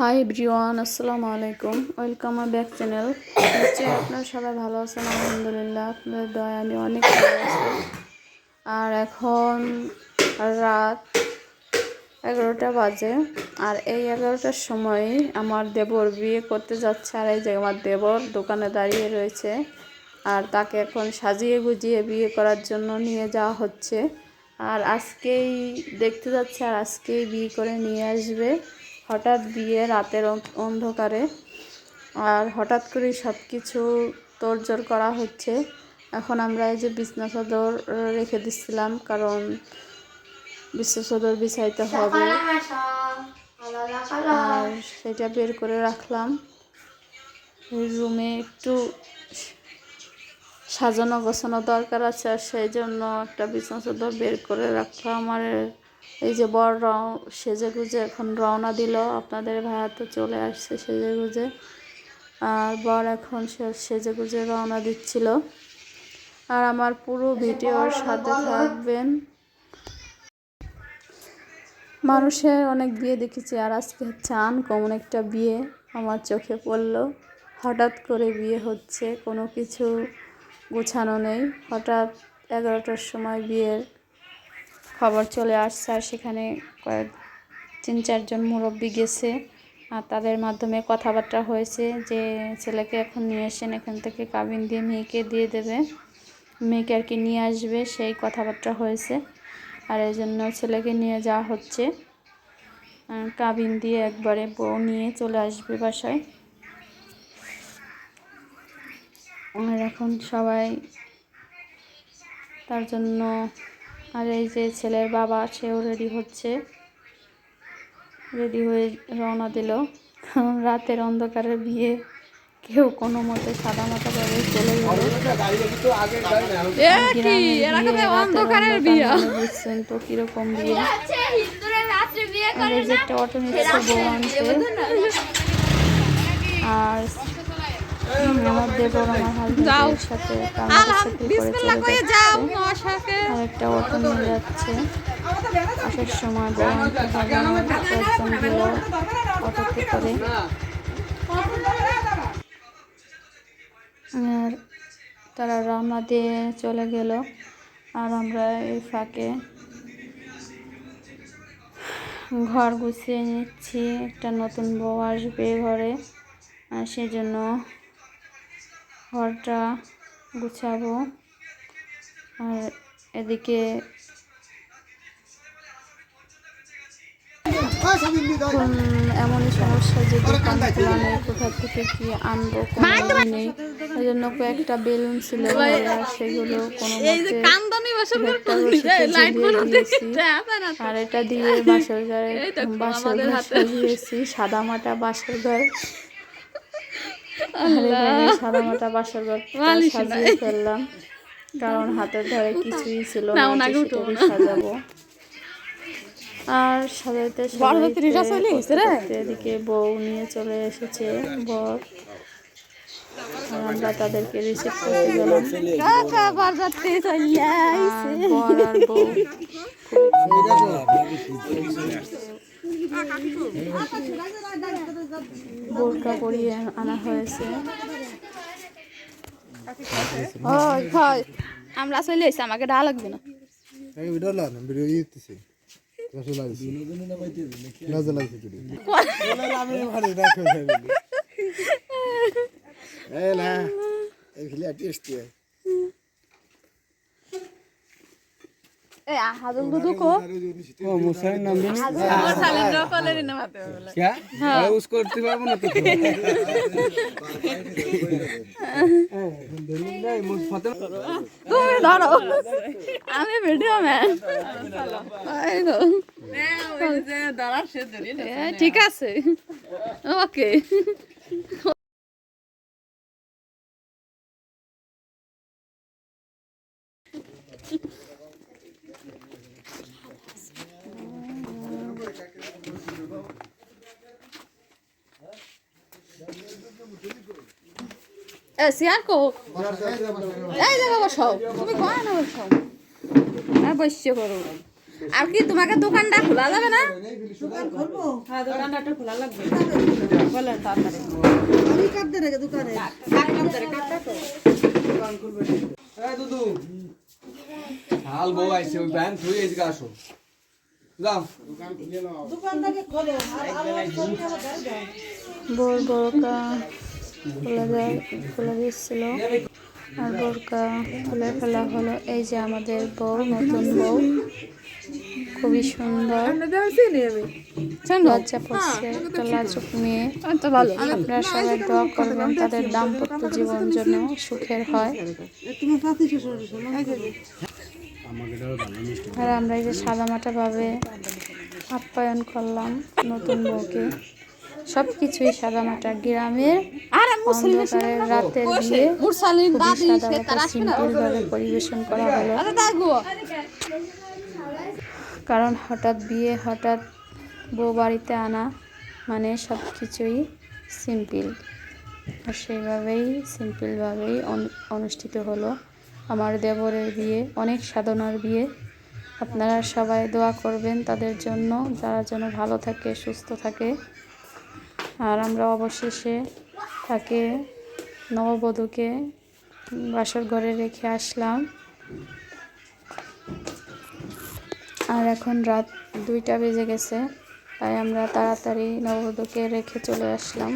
High ব্রিওয়ান আসসালামু আলাইকুম welcome my back channel নিশ্চয়ই আপনারা সবাই ভালো আছেন? আলহামদুলিল্লাহ, আপনাদের দয়া আমি অনেক ভালো আছি। আর এখন রাত এগারোটা বাজে, আর এই এগারোটার সময় আমার দেবর বিয়ে করতে যাচ্ছে, আর এই যে আমার দেবর দোকানে দাঁড়িয়ে রয়েছে। আর তাকে এখন সাজিয়ে গুজিয়ে বিয়ে করার জন্য নিয়ে যাওয়া হচ্ছে। আর আজকেই দেখতে যাচ্ছে, আর আজকেই বিয়ে করে নিয়ে আসবে। হঠাৎ বিয়ে রাতের অন- অন্ধকারে আর হঠাৎ করেই সব কিছু তোড়জোড় করা হচ্ছে। এখন আমরা এই যে বিছনা চাদর রেখে দিচ্ছিলাম কারণ বিছনা চাদর বিছাইতে হবে। আর সেটা বের করে রাখলাম। রুমে একটু সাজানো গোছানো দরকার আছে আর সেই জন্য একটা বিছনা চাদর বের করে রাখলাম। আর এই যে বর সেজে গুজে এখন রওনা দিল। আপনাদের ভাইয়া তো চলে আসছে সেজে গুজে। আর বর এখন সেজে গুজে রওনা দিচ্ছিল। আর আমার পুরো ভিডিওর সাথে থাকবেন। মানুষের অনেক বিয়ে দেখেছি, আর আজকে হচ্ছে আনকমন একটা বিয়ে আমার চোখে পড়ল। হঠাৎ করে বিয়ে হচ্ছে, কোনো কিছু গোছানো নেই। হঠাৎ এগারোটার সময় বিয়ের খবর চলে আসছে আর সেখানে কয়েক তিন চারজন মুরব্বী গেছে আর তাদের মাধ্যমে কথাবার্তা হয়েছে যে ছেলেকে এখন নিয়ে আসেন, এখান থেকে কাবিন দিয়ে মেয়েকে দিয়ে দেবে। মেয়েকে আর কি নিয়ে আসবে, সেই কথাবার্তা হয়েছে। আর এই জন্য ছেলেকে নিয়ে যাওয়া হচ্ছে। কাবিন দিয়ে একবারে বউ নিয়ে চলে আসবে বাসায়। আর এখন সবাই তার জন্য আর এই যে ছেলের বাবা সেও রেডি হচ্ছে। রেডি হয়ে রওনা দিল। রাতের অন্ধকারে বিয়ে কেউ কোনো মতে সাদা মাথা করে চলে গেল। বুঝছেন তো কীরকম বিয়ে। আর এই যে একটা অটো নিচ্ছে বউ আনতে আর আমার দেবর আমার হাজবেন্ডের সাথে করে চলে যাচ্ছে আর একটা অটো নিয়ে যাচ্ছে। আসার সময় কয়েকজন অটোতে করে আর তারা রওনা দিয়ে চলে গেল। আর আমরা এই ফাঁকে ঘর গুছিয়ে নিচ্ছি। একটা নতুন বউ আসবে ঘরে। আর সেই জন্য ঘরটা গুছাবো। আর এদিকে এমনই সমস্যা যে দোকান খোলা নেই কোথা থেকে কি আনব কোনো নেই। ওই জন্য কয়েকটা বেলুন ছিল সেগুলো কোনো ঝুলিয়ে আর এটা দিয়ে বাসর ঘরে বাসর ঘর সাজিয়েছি সাদা মাটা বাসর ঘর। সাদা মাটা বাসর ঘর সাজিয়ে ফেললাম। কারণ হাতের ধারে কিছুই ছিল না সেটাকে সাজাবো। আর সাজাইতে সাজাইতে এদিকে বউ নিয়ে চলে এসেছে বর। আর আমরা তাদেরকে রিসিভ করতে গেলাম। বর আর বউ। বোরকা পরিয়ে আনা হয়েছে। আমরা চলে এসে আমাকে ডা লাগবে না। এই ভিডিও লান ভিডিও ইতেছে রসুল লাগছে। লাজা লাগছে ভিডিও हाजों दुधुको ओ मुसाई नाम दिने और साले ड्रॉपले ने माते बोला क्या हां उसको करते बाबू ना तो তুমি ধরো আমি ভিডিও ম্যান ঠিক আছে ওকে এ সিয়ার কো? এই জায়গা বসাও তুমি কয় না বসাও হ্যাঁ বসছে করো আর কি তোমাকে দোকানটা খোলা যাবে না? হ্যাঁ দোকানটা একটু খোলা লাগবে। বলেন তাড়াতাড়ি। আমি কাটতে রেখে দোকানে। এই দুদু। হাল বউ আইছে ওই ব্যান থুই এদিকে আসো। যাও। দোকানটাকে খোলো। আর আমার সবজি আমার গাড়ি দাও বোর বোরকা খুলে খুলে দিচ্ছিল। আর বোরকা খুলে ফেলা হলো। এই যে আমাদের বউ, নতুন বউ। খুবই সুন্দর। লজ্জা পড়ছে একটা লাজুক মেয়ে। আপনারা সবাই দোয়া করবেন তাদের দাম্পত্য জীবন জন্য সুখের হয়। আর আমরা এই যে সাদামাটাভাবে আপ্যায়ন করলাম নতুন বউকে। সব কিছুই সাদামাটা গ্রামের অন্ধকারের রাতের খুবই সাদামাটা সিম্পলভাবে পরিবেশন করা হলো। কারণ হঠাৎ বিয়ে হঠাৎ বউ বাড়িতে আনা মানে সব কিছুই সিম্পল। আর সেইভাবেই সিম্পলভাবেই অনু- অনুষ্ঠিত হলো আমার দেবরের বিয়ে অনেক সাধনার বিয়ে। আপনারা সবাই দোয়া করবেন তাদের জন্য যারা যেন ভালো থাকে সুস্থ থাকে। আর আমরা অবশেষে তাকে নববধূকে বাসর ঘরে রেখে আসলাম। আর এখন রাত দুইটা বেজে গেছে, তাই আমরা তাড়াতাড়ি নববধূকে রেখে চলে আসলাম।